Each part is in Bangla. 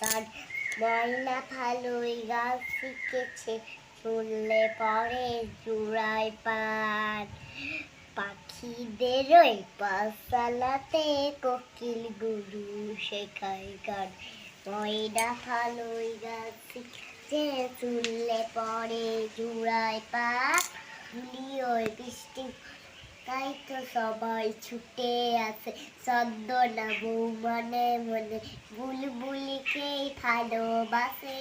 গান ময়না ভালোই গান শিখেছে, শুনলে পরে জুড়ায় পান। পাখিদের ওই পাশালাতে কোকিল গুরু শেখায় গান। ময়না ভালোই গান শিখেছে, শুনলে পরে জুড়ায় পান। ওই বৃষ্টি তাই তো সবাই ছুটে আসে চন্দনা বউ, মনে মনে বুলবুলিকেই ভালোবাসে।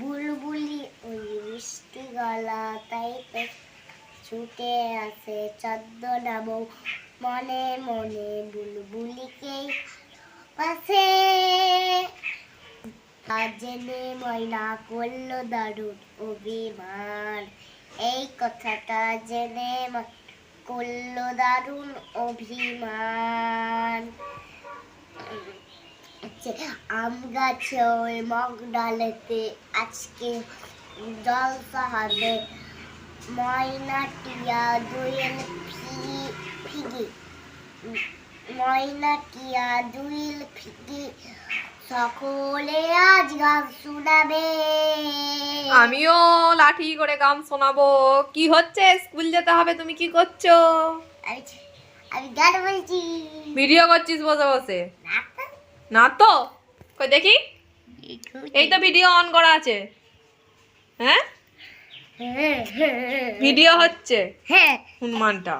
বুলবুলি ওই মিষ্টি গলা তাই তো ছুটে আসে চন্দনা বউ, মনে মনে বুলবুলিকেই পাশে জেনে ময়না করল দারুণ অভিমান, এই কথাটা জেনে করল দারুণ অভিমান। আচ্ছা, আম গাছে ওই মগ ডালেতে আজকে জলসা হবে ময়না টিয়া দুয়েল ফিগি। ময়না টিয়া দুইল ফিগি। সকলে আজ গান শোনাবে। আমিও লাঠি করে গান শোনাবো। কি হচ্ছে? স্কুল যেতে হবে তুমি কি করছ? আমি গান বলছি ভিডিও করছিস বসে বসে। না তো। কই দেখি। এই তো ভিডিও অন করা আছে। হ্যাঁ, হ্যাঁ, ভিডিও হচ্ছে। হ্যাঁ। হনুমানটা।